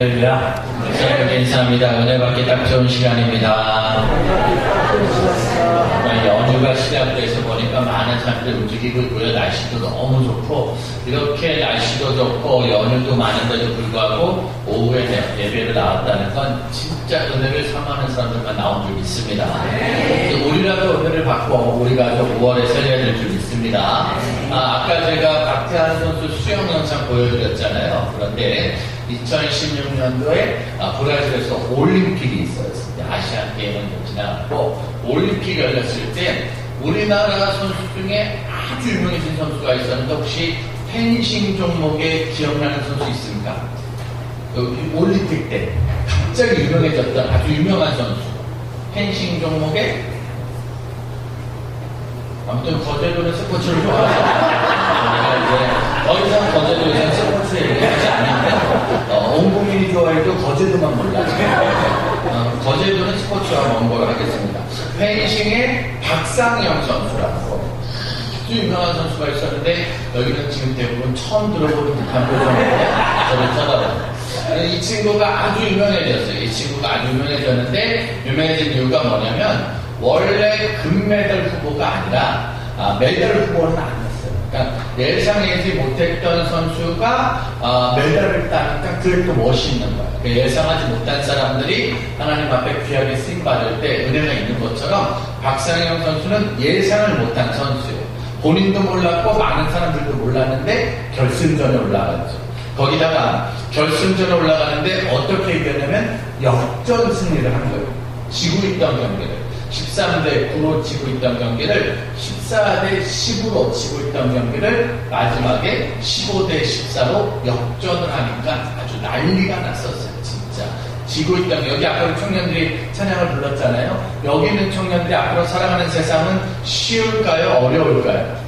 할렐루야. 인사합니다. 은혜 받기 딱 좋은 시간입니다. 연휴가 시작돼서 보니까 많은 사람들이 움직이고 있고요. 날씨도 너무 좋고, 이렇게 날씨도 좋고, 연휴도 많은데도 불구하고, 오후에 예- 예배를 나왔다는 건 진짜 은혜를 삼하는 사람들만 나온 줄 믿습니다. 우리라도 은혜를 받고, 우리 가족 5월에 살려야 될 줄 믿습니다. 아, 아까 제가 박태환 선수 수영 영상 보여드렸잖아요. 그런데 2016년도에 아, 브라질에서 올림픽이 있었습니다. 아시안 게임은 좀 지나갔고 올림픽이 열렸을 때 우리나라 선수 중에 아주 유명해진 선수가 있었는데 혹시 펜싱 종목에 기억나는 선수 있습니까? 여기 올림픽 때 갑자기 유명해졌던 아주 유명한 선수 펜싱 종목에 아무튼 거제도는 스포츠를 좋아해서 제가 이제 더 이상 거제도에서 스포츠 얘기하지 않는데 어, 온 국민이 좋아해도 거제도만 몰라요. 어, 거제도는 스포츠와 먼 거를 하겠습니다. 펜싱의 박상영 선수라고 아주 유명한 선수가 있었는데 여기는 지금 대부분 처음 들어보는 듯한 표정으로 저를 쳐다봅니다. 이 친구가 아주 유명해졌어요. 이 친구가 아주 유명해졌는데 유명해진 이유가 뭐냐면 원래 금메달 후보가 아니라 아, 메달 후보는 아니었어요. 그러니까 예상하지 못했던 선수가 아, 메달을 따니까 그게 또 멋있는 거예요. 그 예상하지 못한 사람들이 하나님 앞에 귀하게 쓰임 받을 때 은혜가 있는 것처럼 박상영 선수는 예상을 못한 선수예요. 본인도 몰랐고 많은 사람들도 몰랐는데 결승전에 올라갔죠. 거기다가 결승전에 올라가는데 어떻게 이겼냐면 역전 승리를 한 거예요. 지고 있던 경기를. 13대 9로 지고 있던 경기를 14대 10으로 지고 있던 경기를 마지막에 15대 14로 역전을 하니까 아주 난리가 났었어요. 진짜. 지고 있던 여기 아까 청년들이 찬양을 불렀잖아요. 여기 있는 청년들이 앞으로 살아가는 세상은 쉬울까요? 어려울까요?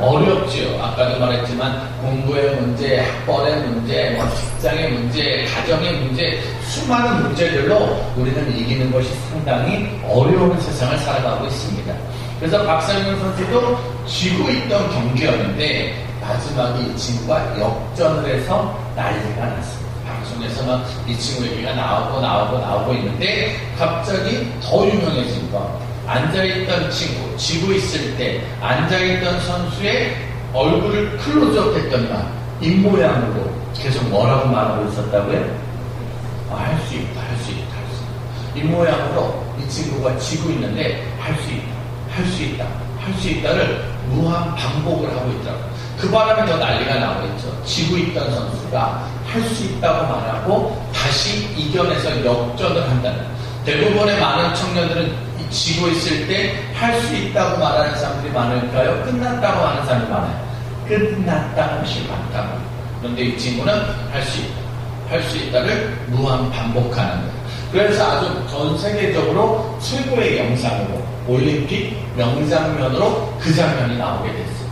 어렵지요. 아까도 말했지만 공부의 문제, 학벌의 문제, 뭐 직장의 문제, 가정의 문제, 수많은 문제들로 우리는 이기는 것이 상당히 어려운 세상을 살아가고 있습니다. 그래서 박상현 선수도 지고 있던 경기였는데 마지막에 이 친구가 역전을 해서 난리가 났습니다. 방송에서 막 이 친구 얘기가 나오고 나오고 나오고 있는데 갑자기 더 유명해진 거. 앉아있던 친구, 지고 있을 때 앉아있던 선수의 얼굴을 클로즈업 했더니만 입모양으로 계속 뭐라고 말하고 있었다고요? 아, 할수 있다, 할 수 있다, 할 수 있다. 입모양으로 이 친구가 지고 있는데 할 수 있다, 할 수 있다, 할 수 있다를 무한 반복을 하고 있더라고요. 그 바람에 더 난리가 나고 있죠. 지고 있던 선수가 할 수 있다고 말하고 다시 이겨내서 역전을 한다는. 대부분의 많은 청년들은 이 지고 있을 때 할 수 있다고 말하는 사람들이 많을까요? 끝났다고 하는 사람이 많아요. 끝났다는 것이 많다고. 그런데 이 친구는 할 수 있다. 할 수 있다를 무한 반복하는 거예요. 그래서 아주 전 세계적으로 최고의 영상으로 올림픽 명장면으로 그 장면이 나오게 됐어요.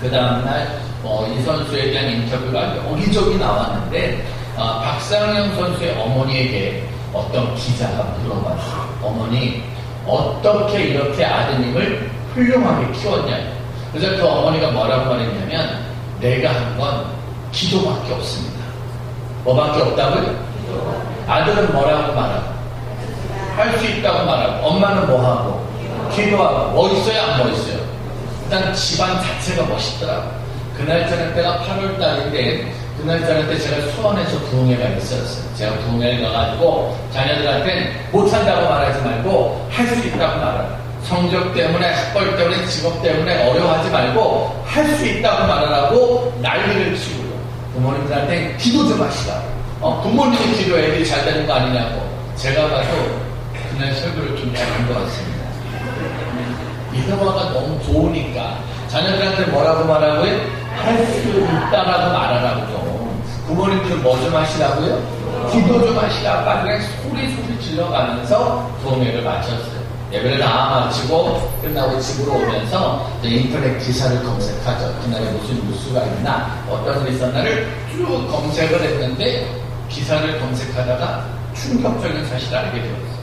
그 다음날 어, 이 선수에 대한 인터뷰가 여기저기 나왔는데 어, 박상영 선수의 어머니에게 어떤 기자가 물어봤어요. 어머니 어떻게 이렇게 아드님을 훌륭하게 키웠냐. 그래서 그 어머니가 뭐라고 말했냐면 내가 한 건 기도밖에 없습니다. 뭐밖에 없다고요? 아들은 뭐라고 말하고 할 수 있다고 말하고 엄마는 뭐하고 기도하고 멋있어요 안 멋있어요? 일단 집안 자체가 멋있더라고 그날 저녁 때가 8월 달인데 그날 저녁 때 제가 수원에서 부흥회가 있었어요. 제가 부흥회를 가가지고 자녀들한테 못한다고 말하지 말고 할 수 있다고 말하라 성적 때문에 학벌 때문에 직업 때문에 어려워하지 말고 할 수 있다고 말하라고 난리를 치고요. 부모님들한테 기도 좀 하시라고 어, 부모님이 기도 애들이 잘 되는 거 아니냐고. 제가 봐도 그날 설교를 좀 잘한 것 같습니다. 이동화가 너무 좋으니까 자녀들한테 뭐라고 말하고요? 할 수 있다라고 말하라고 좀 부모님들은 뭐좀 하시라고요? 기도 좀 하시라고 아주 그냥 소리 소리 질러가면서 동해를 마쳤어요. 예배를 다 마치고 끝나고 집으로 오면서 인터넷 기사를 검색하죠. 그날에 무슨 뉴스가 있나 어떤 일이 있었나를 쭉 검색을 했는데 기사를 검색하다가 충격적인 사실을 알게 되었어요.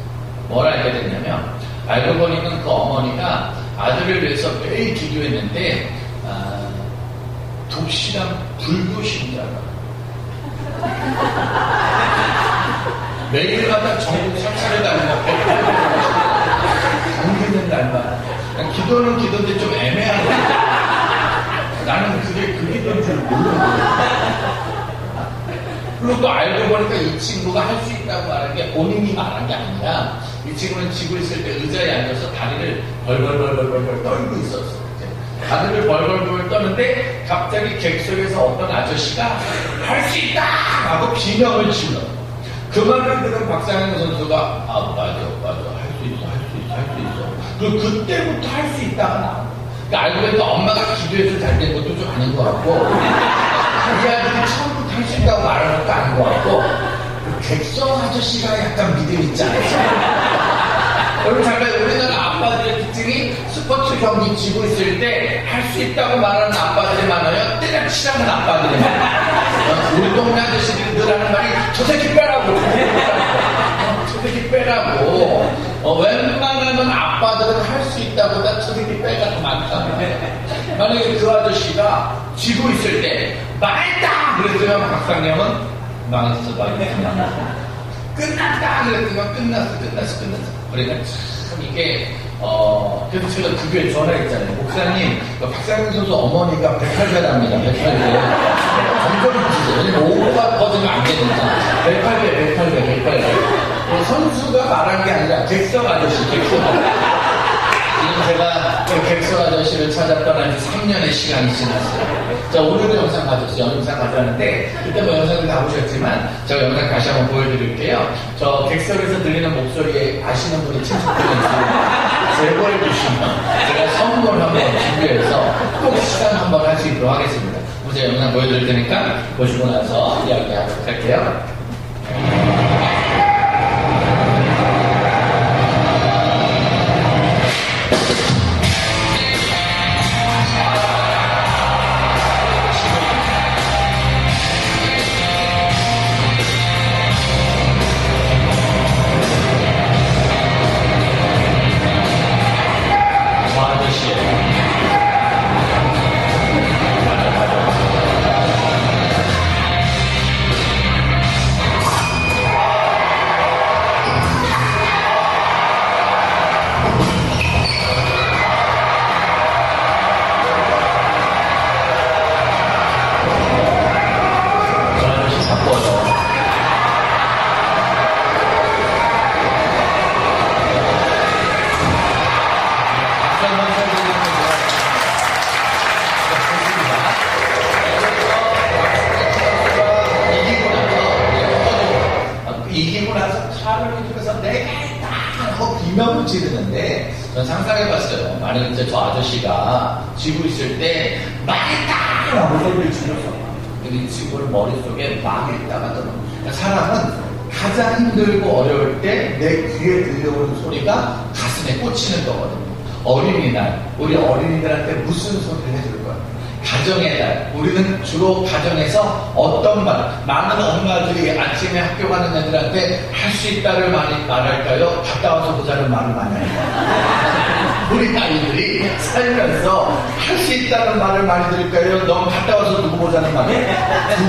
뭘 알게 됐냐면 알고 보니까 그 어머니가 아들을 위해서 매일 기도했는데 아, 독실한 불교 신자가 매일마다 전국 설사를 다니고 당기는 날만 기도는 기도인데 좀 애매한 거. 나는 그게 그 기도인 줄 모르는 그리고 또 알고 보니까 이 친구가 할 수 있다고 말한 게 본인이 말한 게 아니라 이 친구는 지고 있을 때 의자에 앉아서 다리를 벌벌벌벌벌 떨고 있었어. 다리를 벌벌벌 떠는데 갑자기 객석에서 어떤 아저씨가 할 수 있다! 하고 비명을 질러. 그 말을 들은 박상현 선수가 아 맞아 맞아 할 수 있어 할 수 있어 할 수 있어. 그 그때부터 할 수 있다가 나. 그러니까 알고 보니까 엄마가 기도해서 잘 된 것도 좀 아닌 것 같고 이 아들이 처음부터 할 수 있다고 말하는 것도 아닌 것 같고 그 객석 아저씨가 약간 믿음 있지 않았어요. 여러분 잠깐 우리나라 아빠들의 특징이 스포츠 경기 지고 있을 때 할 수 있다고 말하는 아빠들이 많아요. 때려치라는 아빠들이 많아요. 우리 동네 아저씨들이 늘 하는 말이 저 새끼 빼라고. 어, 저 새끼 빼라고. 어, 웬만하면 아빠들은 할 수 있다보다 저 새끼 빼가 더 많다. 만약에 그 아저씨가 지고 있을 때 망했다! 그랬으면 박상영은 망했어, 망했어. 끝났다 그랬더니 끝났어 끝났어 끝났어. 그러니까 참 이게 어 그래서 제가 그 교회 전화했잖아요. 목사님 그 박상민 선수 어머니가 108배랍니다 108배. 점점 왜냐면 5가 퍼지면 안 되니까. 108배 108배 108배. 선수가 말한 게 아니라 객석 아저씨 객석. 아저씨 제가 그 객석 아저씨를 찾아 떠난 지 3년의 시간이 지났어요. 자, 오늘도 영상 가졌어요. 영상 가져왔는데, 그때 뭐 영상을 다 보셨지만, 제가 영상 다시 한번 보여드릴게요. 저 객석에서 들리는 목소리에 아시는 분이 친척분인지 제보해 주시면, 제가 선물 한번 준비해서 꼭 시간 한번 할 수 있도록 하겠습니다. 제가 영상 보여드릴 테니까, 보시고 나서 이야기하도록 할게요. 차를 이쪽에서 내가 했다 하고 비명을 지르는데 전 상상해봤어요. 만약 이제 저 아저씨가 지고 있을 때 망했다 라고 소리를 질렀어. 근데 이 친구를 머릿속에 망했다가 들어. 그러니까 사람은 가장 힘들고 어려울 때 내 귀에 들려오는 소리가 가슴에 꽂히는 거거든요. 어린이날, 우리 어린이들한테 무슨 소리를 해줄 거야? 가정의 날, 우리는 주로 가정에서 어떤 말, 많은 엄마들이 아침에 학교 가는 애들한테 할 수 있다를 많이 말할까요? 갔다 와서 보자는 말을 많이 할까요? 우리 아이들이 살면서 할 수 있다는 말을 많이 들을까요? 넌 갔다 와서 누구 보자는 말을?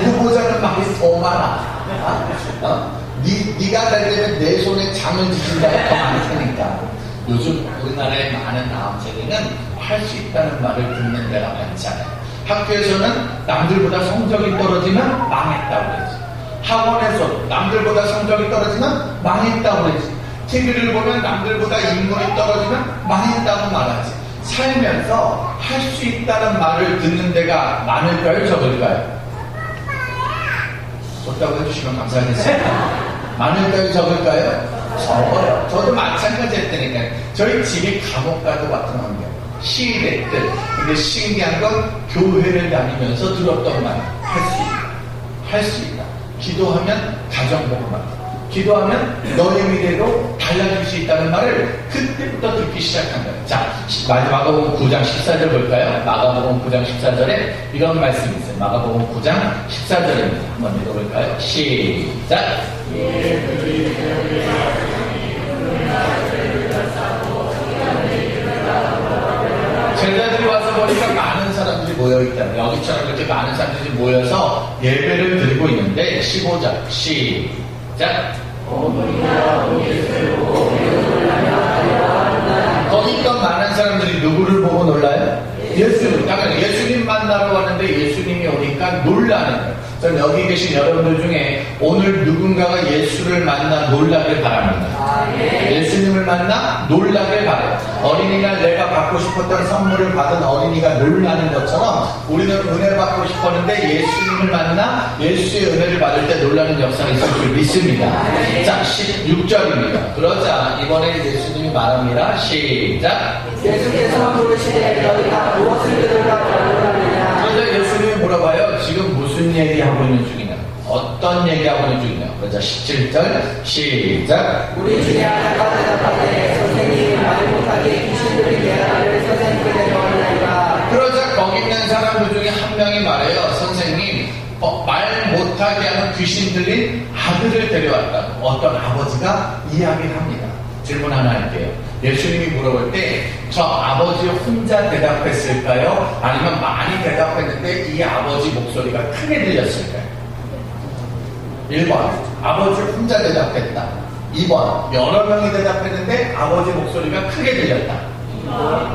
누구 보자는 말이 더 많아. 어? 어? 니, 잘 되면 내 손에 잠을 지킨다가 더 많이 테니까. 요즘 우리나라의 많은 세대는 할 수 있다는 말을 듣는 데가 많지 않아요. 학교에서는 남들보다 성적이 떨어지면 망했다고 그러지. 학원에서 남들보다 성적이 떨어지면 망했다고 그러지. TV를 보면 남들보다 인물이 떨어지면 망했다고 말하지. 살면서 할 수 있다는 말을 듣는 데가 많을까요? 적을까요? 좋다고 해주시면 감사하겠습니다. 많을까요? 적을까요? 적어요. 저도 마찬가지 했다니까. 저희 집이 감옥과도 같은 환경. 시위대 때. 신기한 건 교회를 다니면서 들었던 말. 할수 있다. 할 수 있다. 기도하면 가정복만. 기도하면 너의 미래도 달라질 수 있다는 말을 그때부터 듣기 시작한 거예요. 자, 마가복음 9장 14절 볼까요? 마가복음 9장 14절에 이런 말씀이 있어요. 마가복음 9장 14절입니다. 한번 읽어볼까요? 시작. 제자 보니까 많은 사람들이 모여있다. 여기처럼 이렇게 많은 사람들이 모여서 예배를 드리고 있는데 15절 시작 거기 있던 많은 사람들이 누구를 보고 놀라요? 예수님. 약간 예수님 만나러 왔는데 예수님이 오니까 놀라는 거예요. 저는 여기 계신 여러분들 중에 오늘 누군가가 예수를 만나 놀라길 바랍니다. 예수님을 만나 놀라길 바래요. 어린이날 내가 받고 싶었던 선물을 받은 어린이가 놀라는 것처럼 우리는 은혜 받고 싶었는데 예수님을 만나 예수의 은혜를 받을 때 놀라는 역사가 있을 줄 믿습니다. 자, 16절입니다. 그러자 이번에 예수님이 말합니다. 시작. 예수께서 물으시되 너희가 무엇을 들으라 놀라느냐 그러자 예수님이 물어봐요. 지금 무슨 얘기하고 있는 중이냐? 어떤 얘기하고 있는 중이냐? 그러자 17절 시작. 우리 중에 하나가 대답하되 선생님이 말 못하게 귀신들이 대하를 선생님께 내려오느니라 그러자 거기 있는 사람들 중에 한 명이 말해요. 선생님, 어, 말 못하게 하는 귀신 들린 아들을 데려왔다. 어떤 아버지가 이야기를 합니다. 질문 하나 할게요. 예수님이 물어볼 때 저 아버지 혼자 대답했을까요? 아니면 많이 대답했는데 이 아버지 목소리가 크게 들렸을까요? 1번 아버지 혼자 대답했다. 2번 여러 명이 대답했는데 아버지 목소리가 크게 들렸다.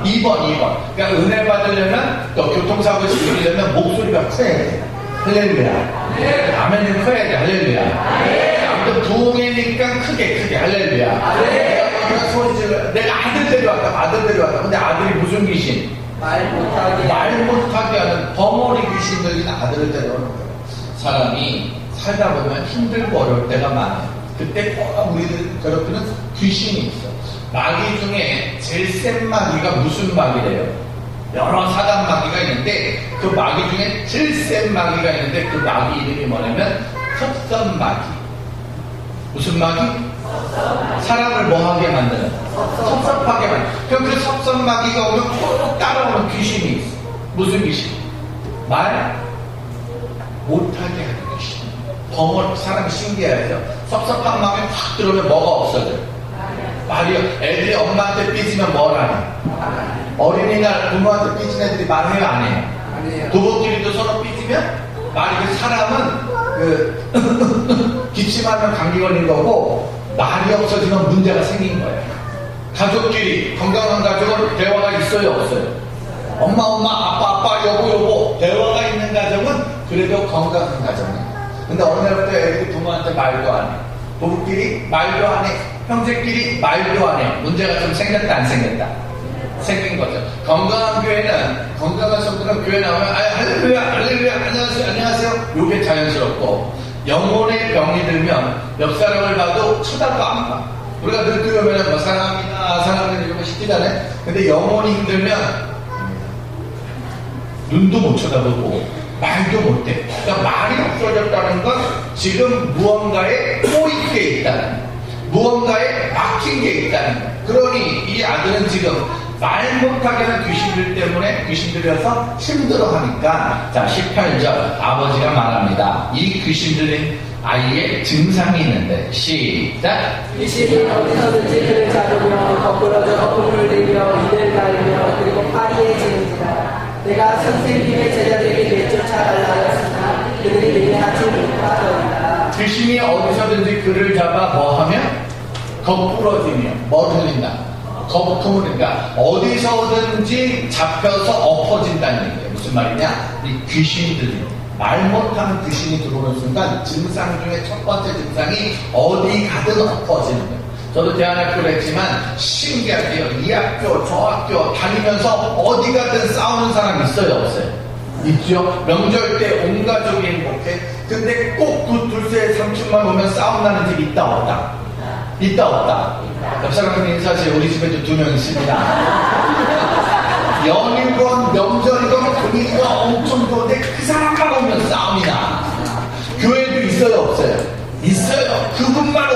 2번 2번 그러니까 은혜 받으려면 또 교통사고 시키려면 목소리가 커야 돼. 할렐루야. 아멘은 커야 돼. 할렐루야. 아무튼 부흥이니까 크게 크게 할렐루야. 내가 소리 질러 내가 아들 데려왔다. 아들 데려왔다. 근데 아들이 무슨 귀신? 말 못하게 말 못하게 하는 벙어리 귀신 들린 아들을 데려오는 거예요. 사람이 살다 보면 힘들고 어려울 때가 많아요. 그때 꼭 우리들 괴롭히는 귀신이 있어. 마귀 중에 제일 센 마귀가 무슨 마귀래요? 여러 사단 마귀가 있는데 그 마귀 중에 제일 센 마귀가 있는데 그 마귀 이름이 뭐냐면 섭선 마귀. 무슨 마귀? 사람을 뭐하게 만드는? 섭섭하게 만드는. 그럼 그 섭섭 마귀가 오면 꼭 따라오는 귀신이 있어. 무슨 귀신? 말 벙어 사람이 신기해요. 섭섭한 마음이 확 들어오면 뭐가 없어져? 말이요. 애들이 엄마한테 삐지면 뭘 하니? 어린이날 부모한테 삐진 애들이 말해요, 안 해요? 아니에요 부부끼리도 서로 삐지면 말이 그 사람은 그 기침하면 감기 걸린 거고 말이 없어지면 문제가 생긴 거예요. 가족끼리 건강한 가족은 대화가 있어요 없어요? 엄마 엄마 아빠 아빠 여보 여보 대화가 있는 가정은 그래도 건강한 가정이에요. 근데 어느 날부터 애들이 부모한테 말도 안 해. 부부끼리 말도 안 해. 형제끼리 말도 안 해. 문제가 좀 생겼다 안 생겼다? 생긴 거죠. 건강한 교회는 건강한 성도는 교회 나오면 아 할렐루야 할렐루야 안녕하세요 안녕하세요 요게 자연스럽고 영혼의 병이 들면 옆 사람을 봐도 쳐다도 안 봐. 우리가 늘 그러면 뭐 사랑합니다 사랑합니다 거 시키잖아요. 근데 영혼이 힘들면 눈도 못 쳐다보고 말도 못해. 그러니까 말이 없어졌다는 건 지금 무언가에 꼬이게 있다는 무언가에 막힌 게 있다는. 그러니 이 아들은 지금 말 못하게 하는 귀신들 때문에 귀신들이어서 힘들어하니까 자 18절 아버지가 말합니다. 이 귀신들인 아이의 증상이 있는데 시작 귀신이 어디서든지 그를 잡으며 거꾸러져 꿈을 들며 이를 갈며 그리고 파리에 지는지라 내가 선생님의 제자들에게 내쫓아달라 하였으나 그들이 내하지 못하더이다. 귀신이 어디서든지 그를 잡아 뭐하면 거꾸러지며 뭘 흘린다. 거품을 흘린다 어디서든지 잡혀서 엎어진다는 얘기예요. 무슨 말이냐? 이 귀신들이. 말 못하는 귀신이 들어오는 순간 증상 중에 첫 번째 증상이 어디 가든 엎어지는 거예요 저도 대안학교를 했지만 신기하게요 이 학교 저 학교 다니면서 어디 가든 싸우는 사람 있어요 없어요 있죠. 명절 때 온 가족이 행복해. 근데 꼭 그 둘째 삼촌만 오면 싸움 나는 집 있다 없다. 있다 없다. 옆 사람한테 인사하세요. 우리 집에도 두 명 있습니다. 연일건 명절이건 분위기가 엄청 좋은데 그 사람만 오면 싸움이 나. 교회도 있어요 없어요? 있어요. 그분만.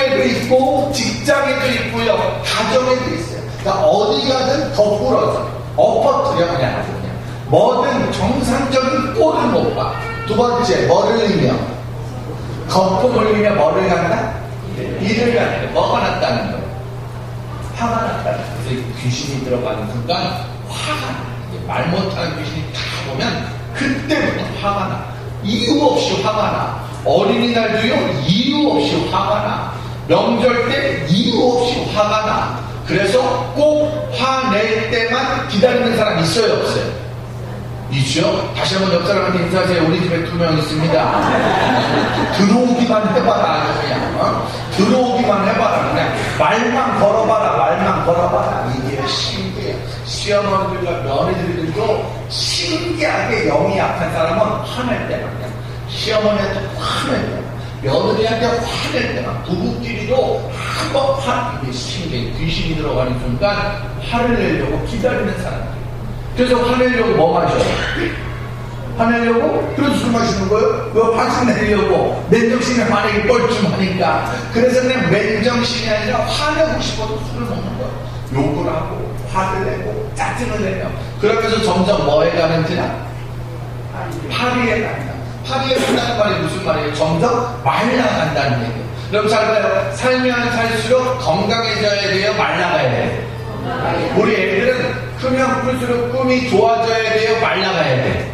학교에도 있고 직장에도 있고요. 가정에도 있어요. 그러니까 어디 가든 거꾸러져. 엎어뜨려 그냥 아주 그냥. 뭐든 정상적인 꼴을 못 봐. 두 번째 뭐를 흘리며 거품 흘리며 뭐를? 이를 갖는 거. 뭐가 났다는 거예요? 화가 났다는 거예요. 귀신이 들어가는 순간 화가 거예요. 말 못하는 귀신이 다 보면 그때부터 화가 나. 이유 없이 화가 나. 어린이날도요 이유 없이 화가 나. 명절 때 이유 없이 화가 나. 그래서 꼭 화낼 때만 기다리는 사람 있어요 없어요? 있죠? 다시 한번 옆 사람한테 인사하세요. 우리 집에 두 명 있습니다. 들어오기만 해봐라, 그냥. 어? 들어오기만 해봐라. 그냥 말만 걸어봐라, 말만 걸어봐라. 이게 신기해. 시어머니들과 며느리들도 신기하게 영이 약한 사람은 화낼 때만. 시어머니한테 화낼 때만. 며느리한테 화낼 때만. 부부끼리도 한번 화, 이게 신기해. 귀신이 들어가는 순간 화를 내려고 기다리는 사람들. 그래서 화내려고 뭐 마셔? 화내려고? 그래서 술 마시는 거예요? 왜 화증 내려고? 맨정신에 화내기 뻘쭘하니까. 그래서 그냥 맨정신이 아니라 화내고 싶어도 술을 먹는 거예요. 욕을 하고, 화를 내고, 짜증을 내며. 그러면서 점점 뭐에 가는 지나? 파리에 간다. 파리에 간다는 말이 무슨 말이에요? 점점 말라간다는 얘기예요. 그럼 잘 봐요. 살면 살수록 건강해져야 돼요? 말라가야 돼요? 우리 애들은 크면 클수록 꿈이 좋아져야 돼요? 말라가야 돼?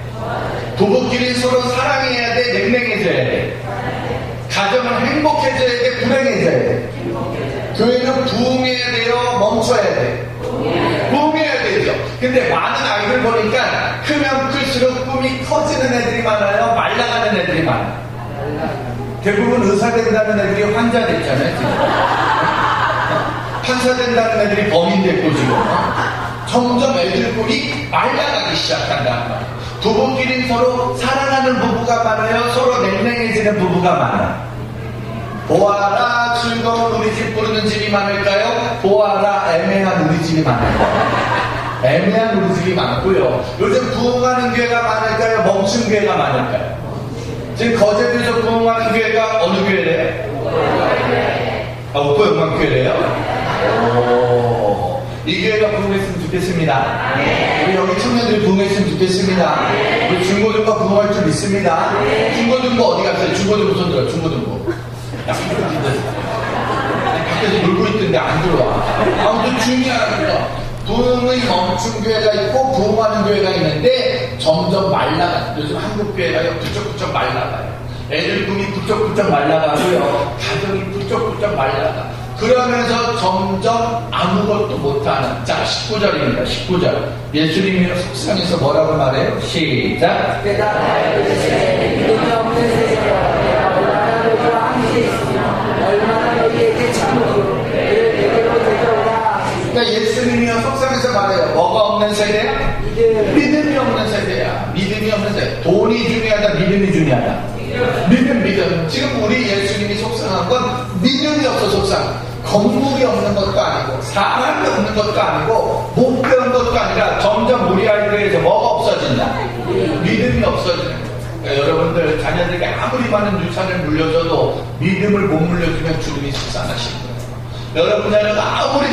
부부끼리 서로 사랑해야 돼? 냉랭해져야 돼? 가정은 행복해져야 돼? 불행해져야 돼? 교회는 부흥해야 돼요? 멈춰야 돼? 부흥 되죠. 근데 많은 아이들 보니까 크면 클수록 꿈이 커지는 애들이 많아요? 말라가는 애들이 많아요? 대부분 의사 된다는 애들이 환자 됐잖아요, 지금. 판사 된다는 애들이 범인 됐고 지금 어? 점점 애들 꿈이 말라가기 시작한단 말이에요. 부부끼리 서로 사랑하는 부부가 많아요. 서로 냉랭해지는 부부가 많아요. 보아라 즐거운 우리 집 부르는 집이 많을까요? 보아라 애매한 우리 집이 많을까요? 애매한 집이 많고요. 요즘 부흥하는 교회가 많을까요? 멈춘 교회가 많을까요? 지금 거제도에서 부흥하는 교회가 어느 교회래요? 아, 오빠 영광교회래요? 오, 이 교회가 부흥했으면 좋겠습니다. 우리 여기 청년들이 부흥했으면 좋겠습니다. 우리 중고등부 부흥할 줄 믿습니다. 중고등부 어디 갔어요? 중고등부 손 들어, 중고등부. 야, 밖에서 놀고 있던데 안 들어와. 아무튼 중요한 거. 부흥의 멈춘 교회가 있고 부흥하는 교회가 있는데 점점 말라가 요즘 한국 교회가요 부쩍부쩍 말라가요. 애들 꿈이 부쩍부쩍 말라가고요. 가정이 부쩍부쩍 말라가. 그러면서 점점 아무것도 못하는 자 19절입니다. 19절 예수님이 속상해서 뭐라고 말해요? 시작 이르시되 믿음이 없는 세대여 내가 얼마나 너희와 함께 있으며 얼마나 너희에게 내게로 예수님이요 속상해서 말해요. 뭐가 없는 세대야? 믿음 믿음이 없는 세대야. 믿음이 없는 세대. 돈이 중요하다, 믿음이 중요하다. 믿음, 믿음. 지금 우리 예수님이 속상한 건 믿음이 없어 속상. 건물이 없는 것도 아니고, 사람이 없는 것도 아니고, 못 배운 것도 아니라 점점 우리 아이들에서 뭐가 없어진다? 믿음이 거예요. 그러니까 여러분들 자녀들에게 아무리 많은 유산을 물려줘도 믿음을 못 물려주면 주님이 속상하신 거예요. 여러분 자녀가 아무리